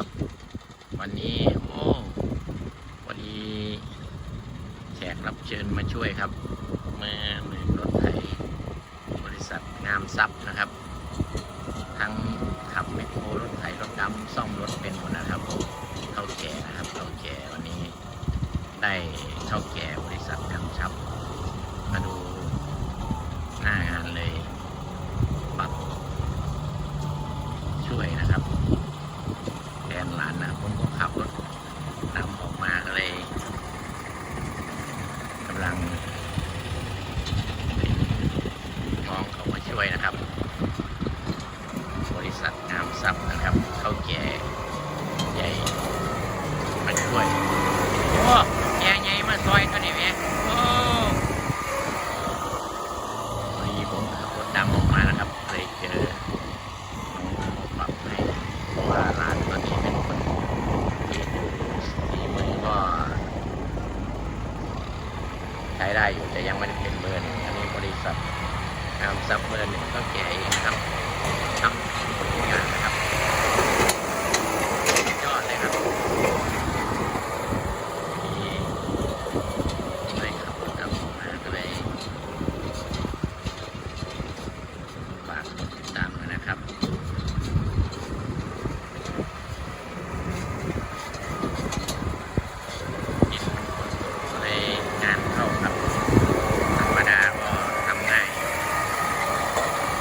นะครับ วันนี้โอ้วันนี้แขกรับเชิญมาช่วยครับเมื่อหนึ่งรถไถบริษัทงามทรัพย์นะครับ ทั้งขับแมคโครรถไถรถดำซ่อมรถเป็นหมดนะครับเท่าแก่นะครับเท่าแก่วันนี้ได้เท่าแก่บริษัทงามทรัพย์มาดูหน้างานเลยปรับช่วยนะครับแทนหลานนะผมก็ขับรถนำออกมาก็เลยกำลังน้องเขามาช่วยนะครับ บริษัทงามทรัพย์นะครับเท่าแก่ใหญ่มาช่วย โอ้แย่ใหญ่มาซอยตัวนี้แม่โอ้วันนี้ผมขับรถดำออกมานะครับเลยเจอน้องเขาปรับให้เพราะว่าร้านตัวนี้เป็นคนที่สีมือก็ใช้ได้อยู่แต่ยังไม่ได้เป็นเบอร์หนึ่งอันนี้บริษัทอามซับเบอร์หนึ่งก็แก่เองครับทำผลงานนะครับสุดยอดเลยครับ ที่ไม่ขับรถนำมาก็เลยฝากกดติดตามด้วยนะครับ อินก็เลยงานเข้าครับ ธรรมดาก็ทำง่าย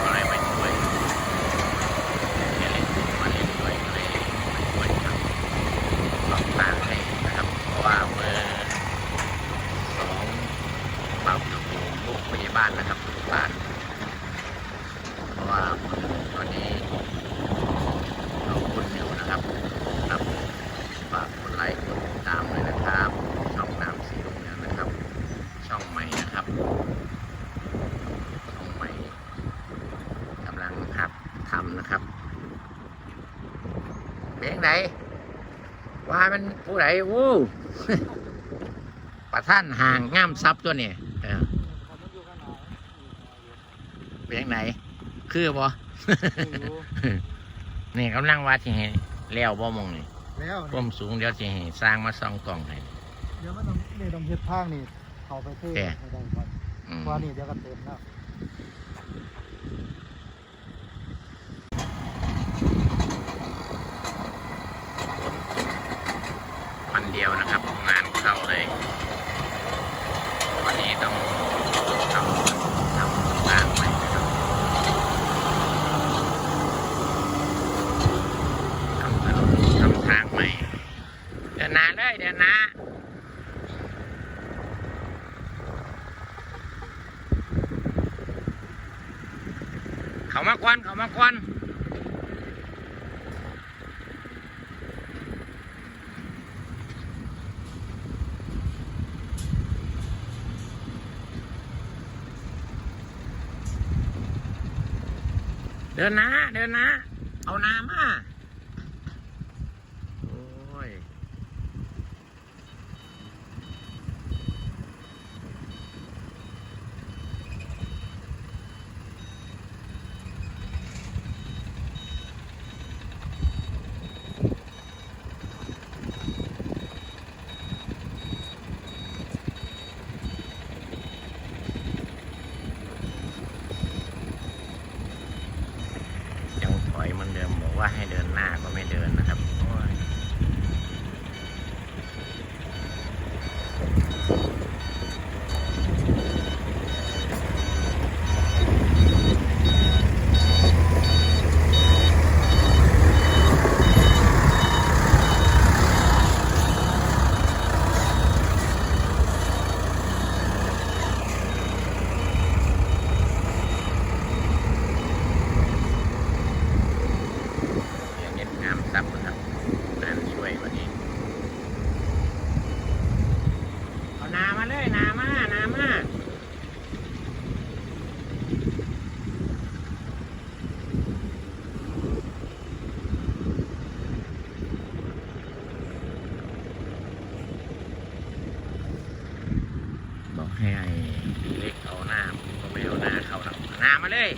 ก็เลยมาช่วยเล่นมาเล่นด้วยก็เลยมาช่วยทำ ลองตางให้นะครับ เพราะว่าเมื่อสองปรับอยู่ลูกพยาบาลนะครับลูกบ้าน เพราะว่าตอนนี้เราคุณอยู่นะครับครับฝากกดไลค์กดติดตามเลยนะครับ ช่องน้ำสีลุงเนี่ยนะครับ ช่องใหม่นะครับ ช่องใหม่กำลังหัดทำ นะครับเพลงไหนว่ามันผู้ใดวู้ประท่านห่างง่ามซับตัวเนี่ยเออเพียงไหนคือบ่นี่กำลังว่าสิให้แล้วบ่มองนี่แล้วความสูงเดี๋ยวสิให้สร้างมาส่องกล่องให้เดี๋ยวมันต้องนี่ต้องเฮ็ดทางนี่เข้าไปเทแก่ให้ได้ก่อนอืมเพราะว่านี่เดี๋ยวก็เต็มแล้ว วันเดียวนะครับ งานเข้าเลย วันนี้ต้องทำทำทางใหม่นะครับทำถนนทำทางใหม่ เดินหนาเลยเดินหนาเขา มาควันเดินนะ เดินนะ เอาน้ำมาโอ้ย ยังถอยเหมันเดิมบอกว่าให้เดิน หน้าก็ไม่เดินนะครับโอ้ยอย่างเงี้ยงามซับนะครับงานช่วยวันนี้ เอานามาเลยนามานามาบอกให้ไอ้เล็กเอาหน้าผมก็ไม่เอาหน้าเข้าหรอกเอาหน้า มาเลย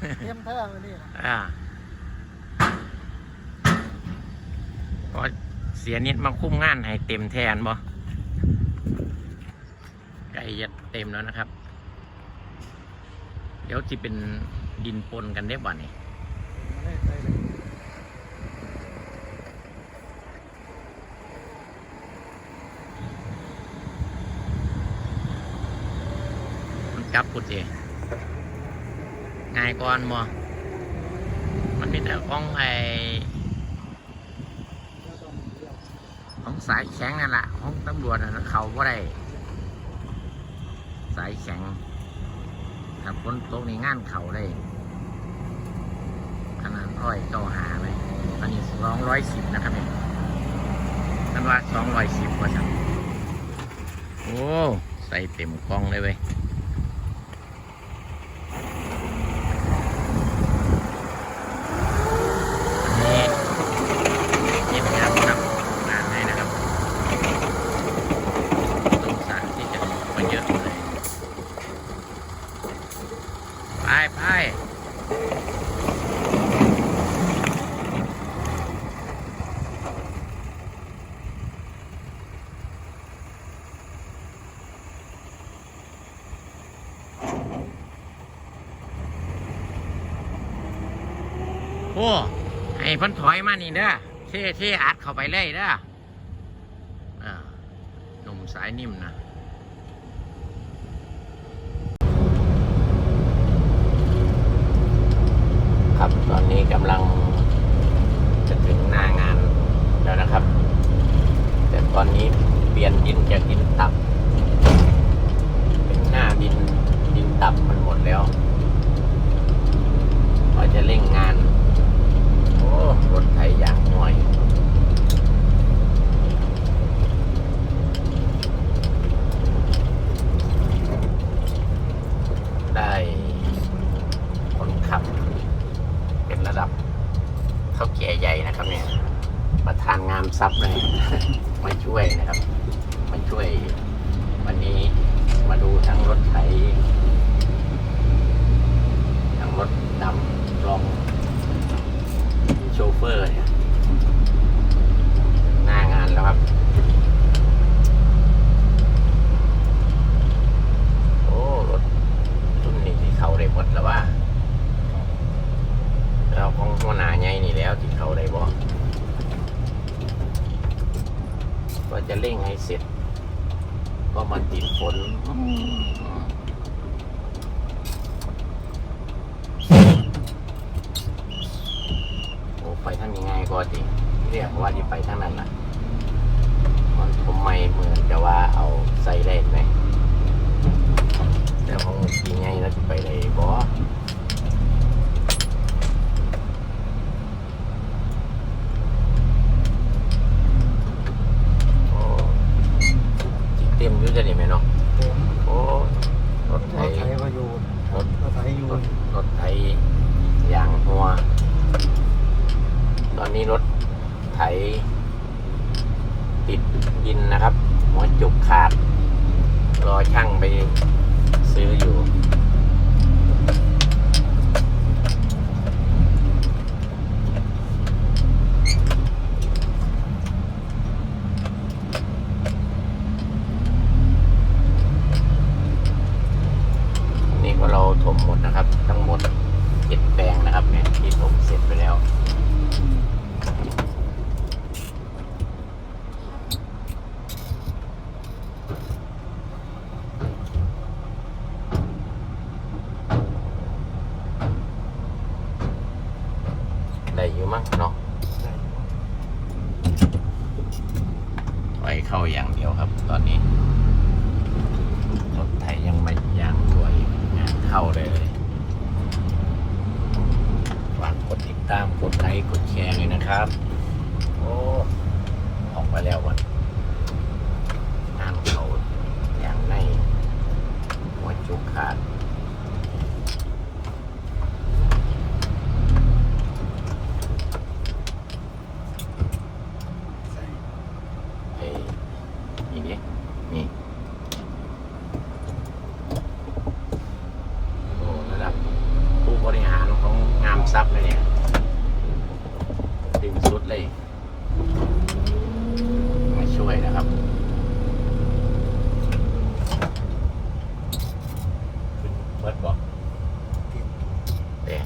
เต็มเท่าวันนี้อ่าก็เสียนิดมาคุ้มงานให้เต็มแทนบ่ไก่จะเต็มแล้วนะครับ เดี๋ยวจะเป็นดินปนกันได้บ่นี่มันกลับกุดเอง ง่ายกว่าบ่มันมีแต่ของไอของสายแข็งนั่นแหละของตำรวจนะเขาก็ได้ สายแข็งขับคนตรงนี้งานเขาได้ ขนาดร้อยเก้าหาเลยอันนี้สองร้อยสิบนะครับเนี่ยนันว่าสองร้อยสิบกว่าชั้นโอ้ ใส่เต็มกล้องเลยเว้ยานี่เด้อเท่ๆอัดเข้าไปเลยเด้อหนุ่มสายนิ่มนะ จะเร่งให้เสร็จ ก็มาติดฝน ไว้เข้าอย่างเดียวครับ ตอนนี้รถไถยังไม่ยางตัวอีกงานเข้าเลยฝากกดติดตามกดไลค์กดแชร์เลยนะครับ โอ้ออกมาแล้ววันงานเขาอย่างในหัวจุกขาด เอ้ยนี่ดินี่ โอ้ระดับผู้บริหารของงามทรัพย์เลยเนี่ยดึงสุดเลย มาช่วยนะครับ ขึ้นเบิดบอกเด็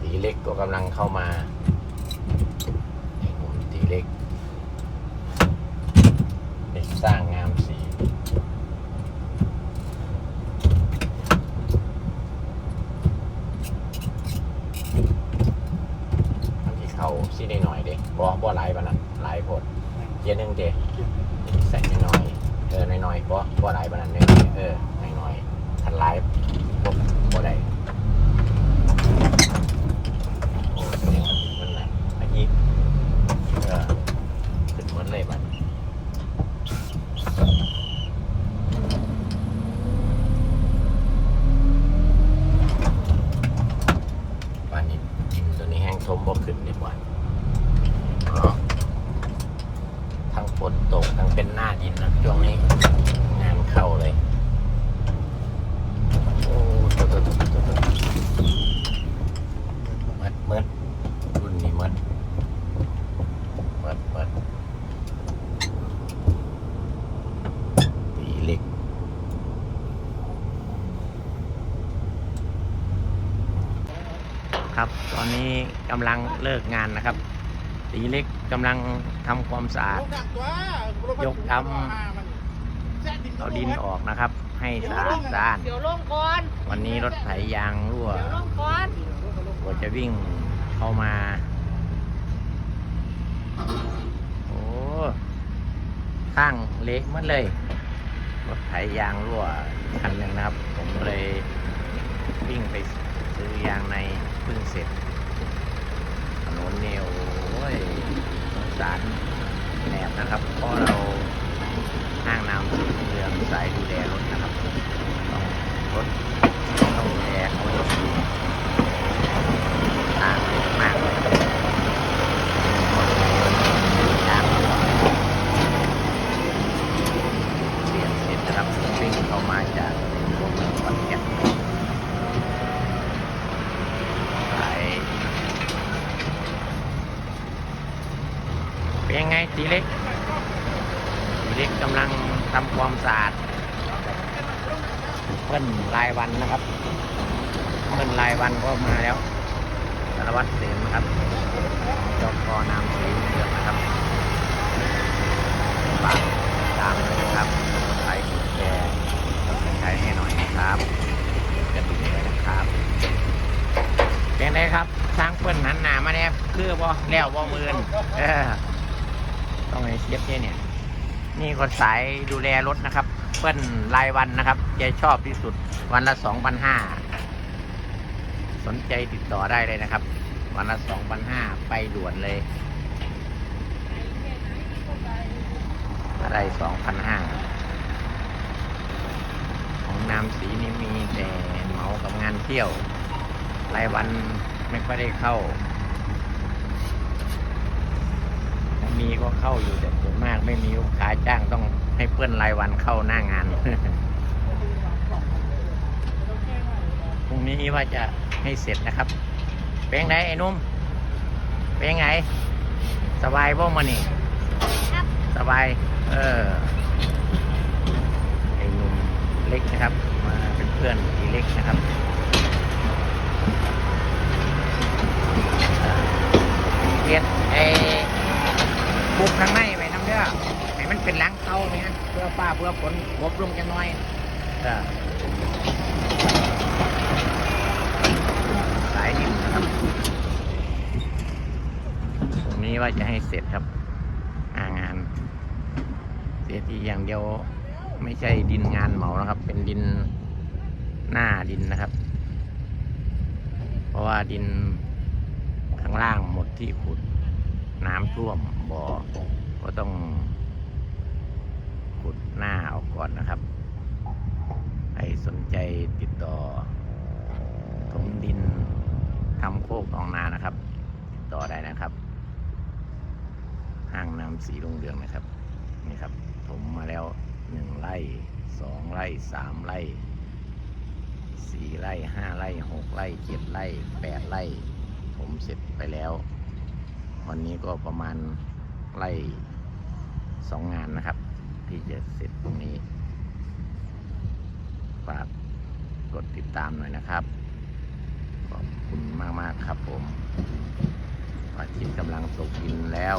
ตีเล็กก็กำลังเข้ามาไอ้หนุ่มตีเล็กเด็กสร้างงามสี มันที่เขาซีได้หน่อยเด็ก บ่บ่หลายปานนั้นหลายโพดเทียนหนึงเด็ใส่น้อยๆเออน้อยๆบ่บ่หลายปานนั้นน้อยๆเออน้อยๆทันหลายบ่บ่ได้โอ้ยเนี่ยมันไหนอันนี้เออขึ้นหมดเลยบัดป่านนี้ดินตัวนี้แห้งทมบ่ขึ้นดีกว่าอ๋อทั้งฝนตกทั้งเป็นหน้าดินนะช่วงนี้ งานเข้าเลย โอ้ตัวตัวตัวตัวตัวมัดมัดรุ่นนี้มัดมัดมัดตีเหล็ก ครับ ตอนนี้ กำลังเลิกงานนะครับ ตีเล็กกำลังทำความสะอาด ยกทำเอาดินออกนะครับ ให้สะอาดสะอาดเดี๋ยวลงก่อนวันนี้รถไถยางรั่วเดี๋ยวลงก่อนกว่าจะวิ่งเข้ามา โอ้ข้างเละหมดเลย รถไถยางรั่วคันหนึ่งนะครับ ผมเลยวิ่งไปซื้อยางในเพิ่งเสร็จ ถนนเนี่ยโอ้ยสงสารแหนบนะครับเพราะเราห้างน้ำสีเรืองสายดูแลรถนะครับ ต้องรถต้องดูแลเขาดีต่างมากเลยยางรั่วเปลี่ยนเสร็จนะครับวิ่งเข้ามาจากตัวเมืองขอนแก่นสาย เป็นยังไงตีเล็กตี เล็กกำลังทำความสะอาดเพิ่นรายวันนะครับเพิ่นรายวันก็มาแล้วสารวัตรเสมนะครับจอกกอนามสีเหลืองนะครับฝากตามนะครับใครกดแชร์กดใช้ให้หน่อยนะครับกระดิ่งด้วยนะครับเป็นไงครับสร้างเพิ่นหันหนามาเนี่ยคือบ่แล้วบ่มือนเออต้องไอ้เสียบเนี่ย นี่ยนี่ก็สายดูแลรถนะครับเปิ้ลรายวันนะครับยายชอบที่สุดวันละสองพันห้าสนใจติดต่อได้เลยนะครับ วันละสองพันห้าไปด่วนเลย อะไรสองพันห้าของนามสีนี่มีแต่เหมากับงานเที่ยว รายวันไม่ค่อยได้เข้า ถ้า มีก็เข้าอยู่แต่ส่วนมากไม่มีลูกค้าจ้างต้องให้เพื่อนรายวันเข้าหน้างาน พรุ่งนี้ว่าจะให้เสร็จนะครับ เป็นไงไอ้หนุ่ม เป็นไง สบายบ่มานี่สบาย เออ ไอ้หนุ่มเล็กนะครับ มาเป็นเพื่อนอีเล็กนะครับเรียนไอ้ ปลูกข้างในไว้น้ำเด้อให้มันเป็นหลังเขาเนี่ยเพื่อฟ้าเพื่อฝนบลงจะน้อยเออสายดินนะครับตรงนี้ว่าจะให้เสร็จครับอ่างานทีอย่างเดียวไม่ใช่ดินงานเหมานะครับ เป็นดินหน้าดินนะครับ เพราะว่าดินข้างล่างหมดที่ขุดน้ำท่วม บ่อก็ต้องขุดหน้าออกก่อนนะครับ ใครสนใจติดต่อถมดินทำโคกหนองนานะครับ ติดต่อได้นะครับ ห้างน้ำสีรุ่งเรืองนะครับนี่ครับถมมาแล้วหนึ่งไร่สองไร่สามไร่สี่ไร่ห้าไร่หกไร่เจ็ดไร่แปดไร่ถมเสร็จไปแล้ว วันนี้ก็ประมาณ ไร่สองงานนะครับ ที่จะเสร็จตรงนี้ฝากกดติดตามหน่อยนะครับ ขอบคุณมากๆครับผมพระอาทิตย์กำลังตกดินแล้ว